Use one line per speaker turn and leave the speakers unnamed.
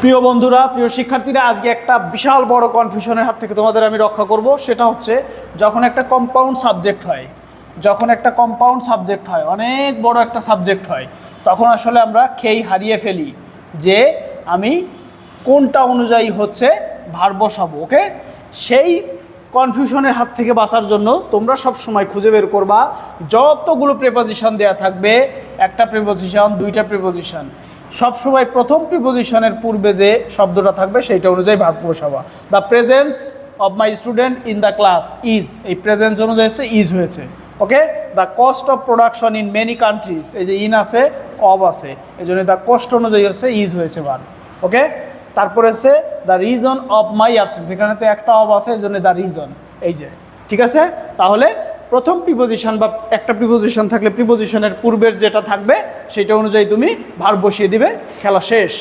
প্রিয় বন্ধুরা, প্রিয় শিক্ষার্থীরা, আজকে একটা বিশাল বড় কনফিউশনের হাত থেকে তোমাদের আমি রক্ষা করব। সেটা হচ্ছে, যখন একটা কম্পাউন্ড সাবজেক্ট হয়, যখন একটা কম্পাউন্ড সাবজেক্ট হয়, অনেক বড় একটা সাবজেক্ট হয়, তখন আসলে আমরা খেই হারিয়ে ফেলি যে আমি কোনটা অনুযায়ী হচ্ছে ভার বসাবো, ওকে? সেই কনফিউশনের হাত থেকে বাঁচার জন্য তোমরা সব সময় খুঁজে বের করবা। যতগুলো প্রেপোজিশন দেয়া থাকবে, একটা প্রেপোজিশন দুইটা প্রেপোজিশন সবসময় প্রথম প্রিপোজিশনের পূর্বে যে শব্দটা থাকবে সেইটা অনুযায়ী verb বসাবা। The presence of my student in the class is এই প্রেজেন্স অনুযায়ী হচ্ছে ইজ হয়েছে। Okay the cost of production in many countries এই যে ইন আছে অব আছে। এই জন্য দ্য কস্ট অনুযায়ী হচ্ছে ইজ হয়েছে ভার্ব ওকে তারপরে হচ্ছে the reason of my absence এখানে তো একটা অব আছে এই জন্য দ্য রিজন এই যে, ঠিক আছে? তাহলে প্রথম প্রিপোজিশন বা একটা প্রিপোজিশন থাকলে প্রিপোজিশনের পূর্বের যেটা থাকবে সেটা অনুযায়ী তুমি ভার বসিয়ে দিবে, খেলা শেষ।